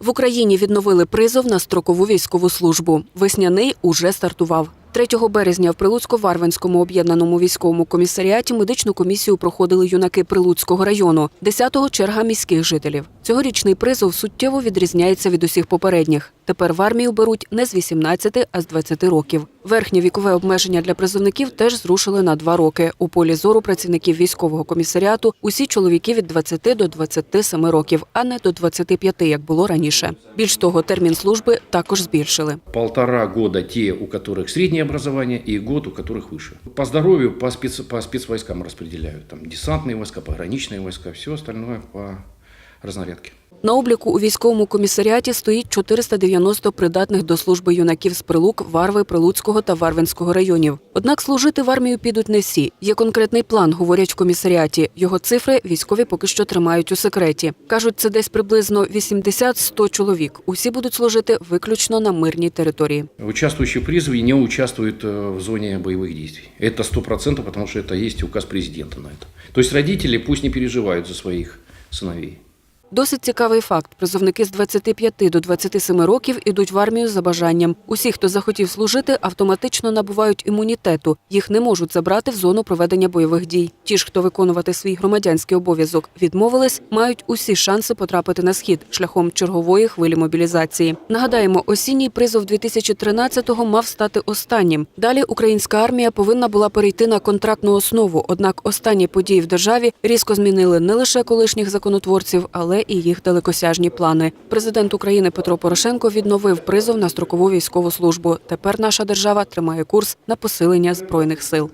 В Україні відновили призов на строкову військову службу. Весняний уже стартував. 3 березня в Прилуцько-Варвинському об'єднаному військовому комісаріаті медичну комісію проходили юнаки Прилуцького району, 10-го черга міських жителів. Цьогорічний призов суттєво відрізняється від усіх попередніх. Тепер в армію беруть не з 18, а з 20 років. Верхнє вікове обмеження для призовників теж зрушили на два роки. У полі зору працівників військового комісаріату усі чоловіки від 20 до 27 років, а не до 25, як було раніше. Більш того, термін служби також збільшили. полтора года те, у которых среднее образование, и год, у которых выше. По здоровью по, спец, по спецвойскам распределяют. Там десантные войска, пограничные войска, все остальное по разнарядке. На обліку у військовому комісаріаті стоїть 490 придатних до служби юнаків з Прилук, Варви, Прилуцького та Варвинського районів. Однак служити в армію підуть не всі. Є конкретний план, говорять в комісаріаті. Його цифри військові поки що тримають у секреті. Кажуть, це десь приблизно 80-100 чоловік. Усі будуть служити виключно на мирній території. Участвующие в призове не участвуют э, в зоне боевых действий. Это сто процентов, потому что это есть указ президента на это. То есть родители пусть не переживают за своих сыновей. Досить цікавий факт. Призовники з 25 до 27 років ідуть в армію за бажанням. Усі, хто захотів служити, автоматично набувають імунітету. Їх не можуть забрати в зону проведення бойових дій. Ті ж, хто виконувати свій громадянський обов'язок відмовились, мають усі шанси потрапити на схід шляхом чергової хвилі мобілізації. Нагадаємо, осінній призов 2013-го мав стати останнім. Далі українська армія повинна була перейти на контрактну основу. Однак останні події в державі різко змінили не лише колишніх законотворців, але і їх далекосяжні плани. Президент України Петро Порошенко відновив призов на строкову військову службу. Тепер наша держава тримає курс на посилення збройних сил.